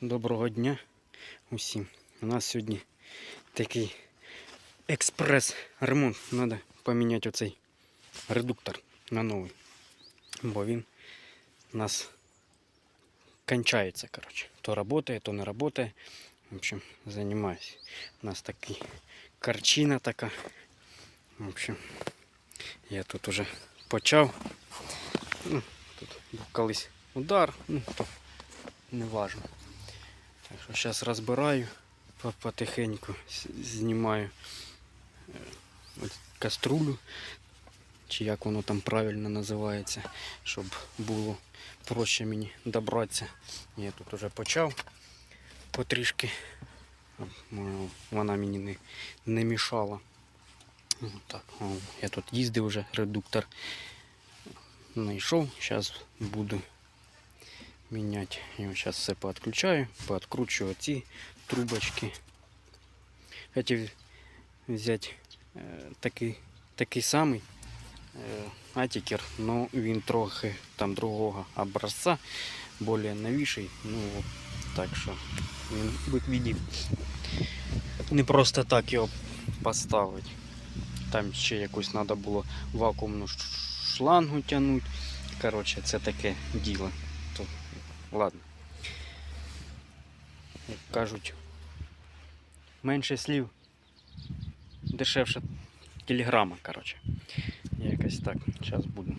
Доброго дня усім. У нас сьогодні такий експрес-ремонт. Треба поміняти оцей редуктор на новий. Бо він у нас кончається. Коротше. То працює, то не працює. В общем, займаюся. У нас такий карчина така. В общем, я тут уже почав. Ну, тут був колись удар, ну, то не важно. Так що зараз розбираю по- потихеньку, знімаю е, каструлю, чи як воно там правильно називається, щоб було проще мені добратися. Я тут уже почав потрішки. Вона мені не, не мішала. Так, я тут їздив вже, редуктор знайшов, зараз буду міняти. Я зараз все поотключаю, пооткручую ці трубочки. Хотів взяти е, такий, такий самий е, атікер, але він трохи там другого образця, більш новіший. Ну, так що він видів. Не просто так його поставити. Там ще якусь треба було вакуумну шлангу тягнути. Коротше, це таке діло. Ладно. Як кажуть, менше слів, дешевше телеграма, коротше. Якось так. Зараз буду.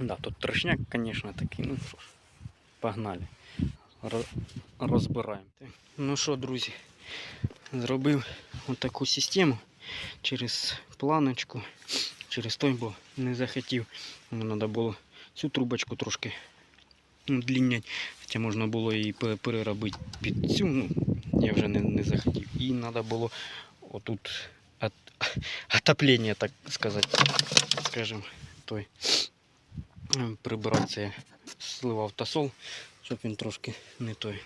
Да, тут трошняк, звісно, такий. Ну що ж, погнали. Ро- Розбираємо. Ну що, друзі, зробив отаку систему через планочку, через той, бо не захотів. Мені треба було цю трубочку трошки удлінять. Хоча можна було її пе- переробити під цю, ну, я вже не, не захотів. І треба було отут от, отоплення, так сказати, скажімо, той ем, прибирати це я сливав тосол, щоб він трошки не той.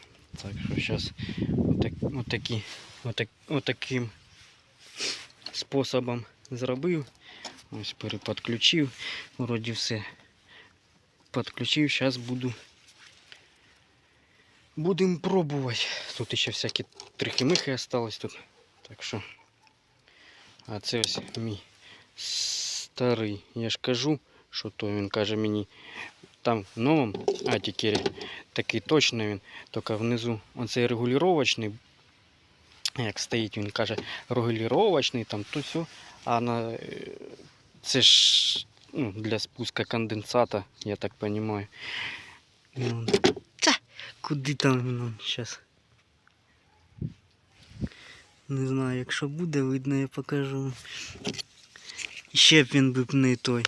Так що зараз отак, отакі, отак, отаким способом зробив. Ось переподключив. Вроді все підключив. Зараз буду. Будемо пробувати. Тут ще всякі трихи-михи осталось тут. Так що. А це ось мій старий. Я ж кажу, що то він каже мені там в новому атікері такий точно він, тільки внизу оцей регулювачний, як стоїть, він каже, регулювачний, там то все. А на е, це ж ну, для спуска конденсата, я так розумію. Куди там ну, зараз? Не знаю, якщо буде, видно, я покажу. Ще б він би б не той.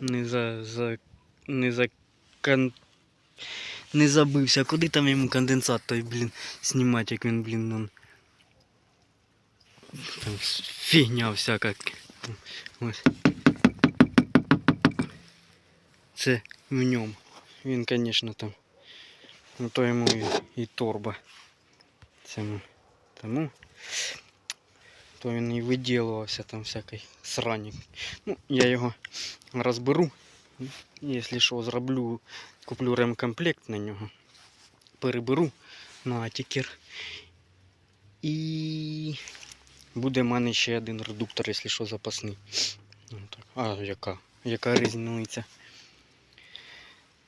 Не за. за. не за кон... Не забився. Куди там йому конденсат той, блін, знімати, як він, блін, он... Там фігня всяка. Ось. Це в ньому. Він, звісно, там. Ну то йому і, і торба. Цьому. Тому. То він і виділувався там всякий сранник. Ну, я його розберу. Якщо що, зроблю, куплю ремкомплект на нього. Переберу на атікер. І буде в мене ще один редуктор, якщо що, запасний. Ну. А, яка? Яка різниця?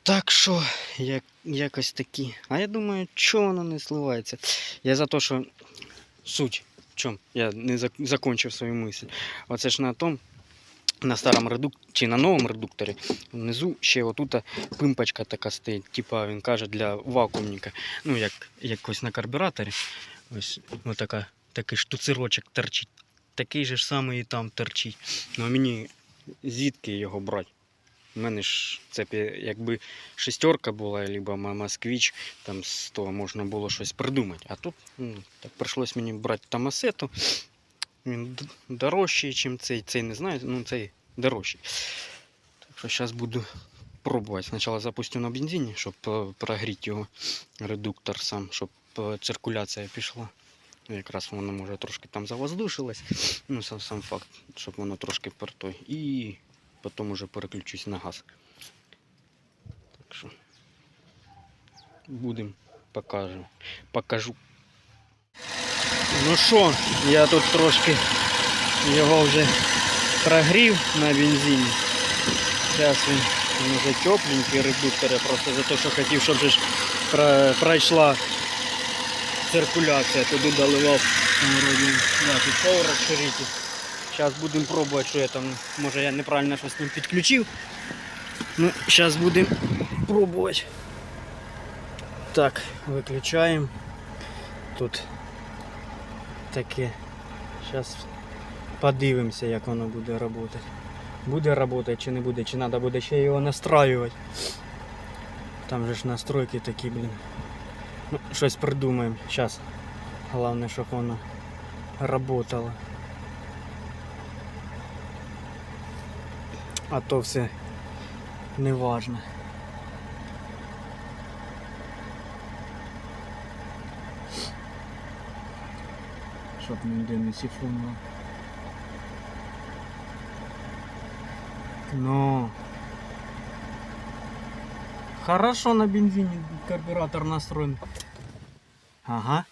Так що, як, якось такі. А я думаю, чого воно не сливається? Я за те, що суть в чому? Я не зак- закончив свою мисль. Оце ж на тому, на старому редукторі, чи на новому редукторі, внизу ще отут пимпочка така стоїть, типа він каже для вакуумника. Ну, як якось на карбюраторі. Ось отака, такий штуцерочок торчить. Такий же ж самий і там торчить. Ну а мені звідки його брати? У мене ж це якби шестерка була, або москвич, там з того можна було щось придумати. А тут ну, так прийшлось мені брати Томасету. Він дорожчий, ніж цей. Цей не знаю, ну цей дорожчий. Так що зараз буду пробувати. Спочатку запустю на бензині, щоб е, прогріти його редуктор сам, щоб е, циркуляція пішла. Якраз воно може трошки там завоздушилось. Ну, сам, сам факт, щоб воно трошки пертой. І потім уже переключусь на газ. Так що будемо покажу. Покажу. Ну що, я тут трошки його вже прогрів на бензині. Зараз він він вже тепленький редуктор, я просто за те, що хотів, щоб ж пройшла циркуляція, туди доливав вроді, да, тут повар розширитель. Зараз будемо пробувати, що я там, може я неправильно щось ним підключив. Ну, зараз будемо пробувати. Так, виключаємо. Тут таке. Зараз подивимося, як воно буде працювати. Буде працювати чи не буде, чи треба буде ще його настраювати. Там же ж настройки такі, блін. Ну, щось придумаємо. Зараз. Головне, щоб воно работало. А то все не важно. Щоб ніде не сифонило. Ну. Хорошо на бензине карбюратор настроен. Ага.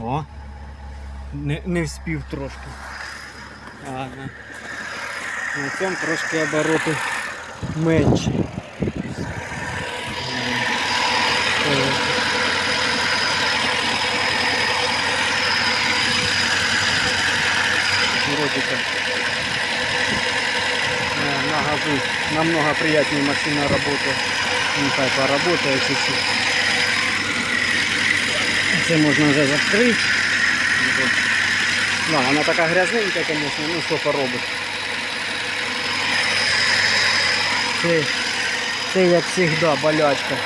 О. Не, не вспів трошки. Ладно. На цьому трошки обороти менші. На газу намного приятнее машина работает. Нехай поработает чуть-чуть. Це можна вже закрити Да, вона така грязненька, конечно, ну що поробиш. Це, це як завжди болячка.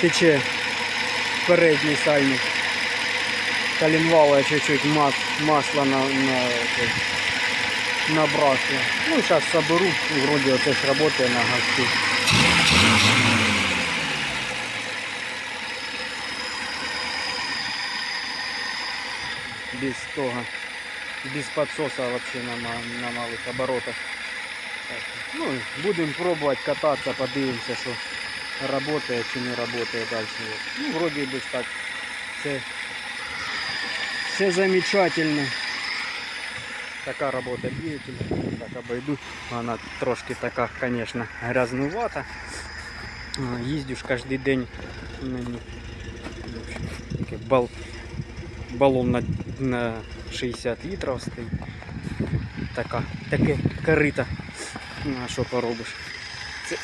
Тече передній сальник. Коленвала чуть-чуть мас, масла на, на, это, набрасываю. Ну, сейчас соберу, и вроде вот это работает на газку. Без того, без подсоса вообще на, на малых оборотах. Так, Ну, будем пробовать кататься, подивимся, что работает чи не работает дальше. Ну, вроде бы так, все, все замечательно. Така робота двигателя. Так обойду. Вона трошки така, конечно, грязнувата. Ж кожен день на ній. Бал, балон на, на 60 літрів стоїть. Така, таке корита. А що поробиш? Це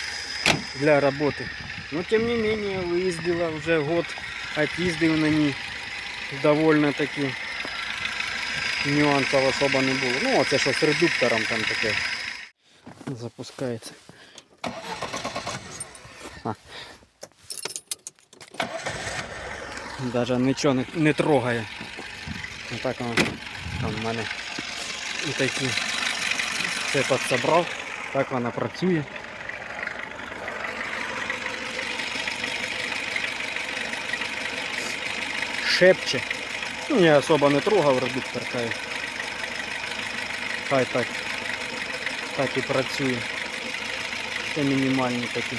для роботи. Ну, тим не менее, виїздила вже год, от'їздив на ній довольно таки нюансів особо не було. Ну, оце що з редуктором там таке. Запускається. Даже нічого не, не трогає. Отак воно там в мене і такі. Це підсобрав. Так вона працює. Шепче. Ну, я особо не трогав редуктор, хай. Хай так. Так і працює. Це мінімальні такі.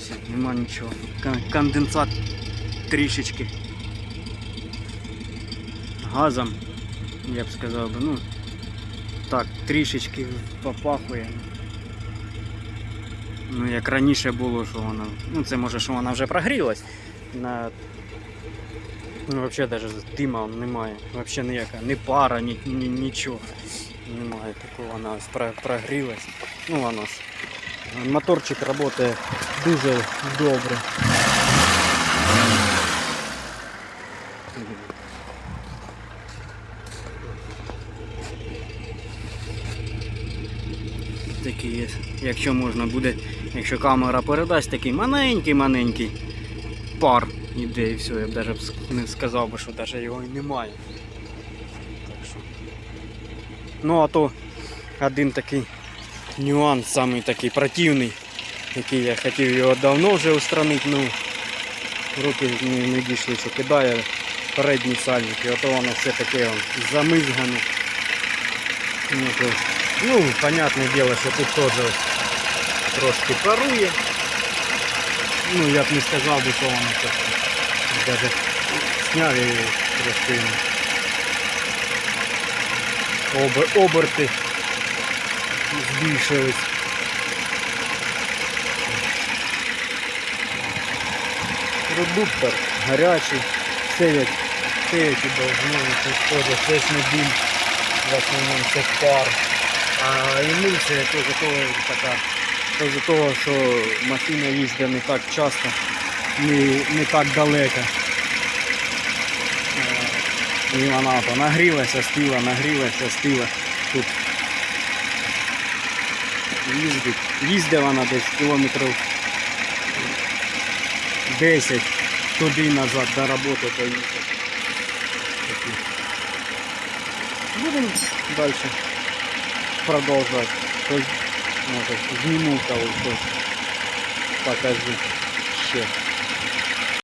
Ось нема нічого. Конденсат трішечки газом, я б сказав би, ну так, трішечки попахує. Ну, як раніше було, що вона. Ну це може, що вона вже прогрілась. На... Ну, взагалі навіть дима немає. Взагалі ніяка, ні пара, ні, ні, нічого. Немає такого, вона прогрілась. Ну воно ж. Моторчик працює дуже добре. Такий є. Якщо можна буде, якщо камера передасть такий маленький-маленький пар іде і все, я б навіть не сказав би, що навіть його і немає. Так що. Ну а то один такий нюанс, самий такий противний, який я хотів його давно вже устранити, ну руки не, дійшли, що кидає передній сальник, і ото воно все таке он, замизгане. Ну, ну, понятне діло, що тут теж трошки парує. Ну, я б не сказав би, що воно так. Даже сняв і трошки обер, оберти збільшились. Редуктор гарячий, все як і должно, теж щось не біль, в основному це пар. А емульсія теж того така, за того, що машина їздить не так часто, не, не так далеко. І вона то нагрілася, стила, нагрілася, стила. Тут їздить. Їздить вона десь кілометрів 10 туди і назад до роботи поїхати. Такі. Будемо далі продовжувати. Тож, може, зніму кого-то. Покажу ще.